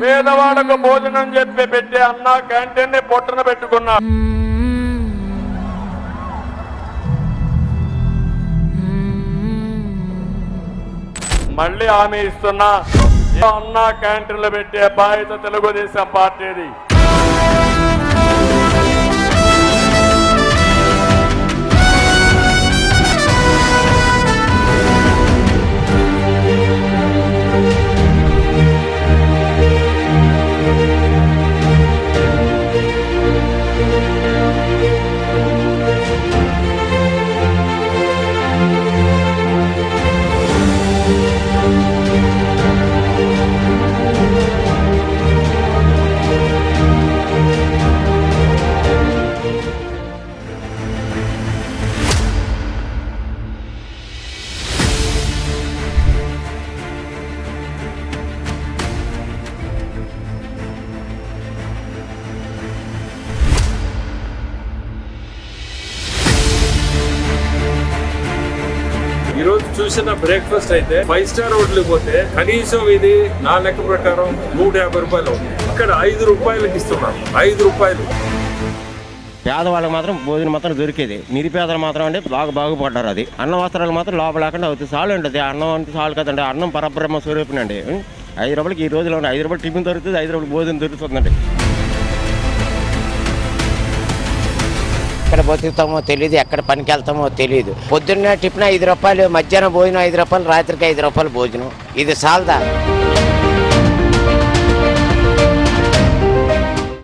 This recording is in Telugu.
పేదవాళ్ళకు భోజనం చెప్పి పెట్టే అన్న క్యాంటీన్ని పొట్టన పెట్టుకున్నా. మళ్ళీ హామీ ఇస్తున్నా. అన్న క్యాంటీన్లు పెట్టే బాధ్యత తెలుగుదేశం పార్టీది. ఈ రోజు చూసిన బ్రేక్ఫాస్ట్ అయితే ఫైవ్ స్టార్ హోటల్ పోతే కనీసం ఇది నా లెక్క ప్రకారం నూట యాభై రూపాయలు ఇక్కడ ఐదు రూపాయలకి ఇస్తున్నాను. ఐదు రూపాయలు. పేదవాళ్ళకి మాత్రం భోజనం మాత్రం దొరికేది. నిరుపేదలు మాత్రం అంటే బాగా బాగుపడ్డారు అది. అన్న వస్త్రాలు మాత్రం లోపల లేకుండా అవుతుంది. చాలు ఉంటుంది అన్నం అంటే చాలు కదండి. అన్నం పరబ్రహ్మ స్వరూపినండి ఐదు రూపాయలకి ఈ రోజులో ఉండే ఐదు రూపాయలు టిఫిన్ దొరుకుతుంది ఐదు రూపాయలు భోజనం దొరుకుతుందండి. ఎక్కడ బతుకుతామో తెలియదు ఎక్కడ పనికి వెళ్తామో తెలియదు పొద్దున్న టిఫిన్ ఐదు రూపాయలు మధ్యాహ్నం భోజనం ఐదు రూపాయలు రాత్రికి ఐదు రూపాయలు భోజనం. ఇది సాల్దా?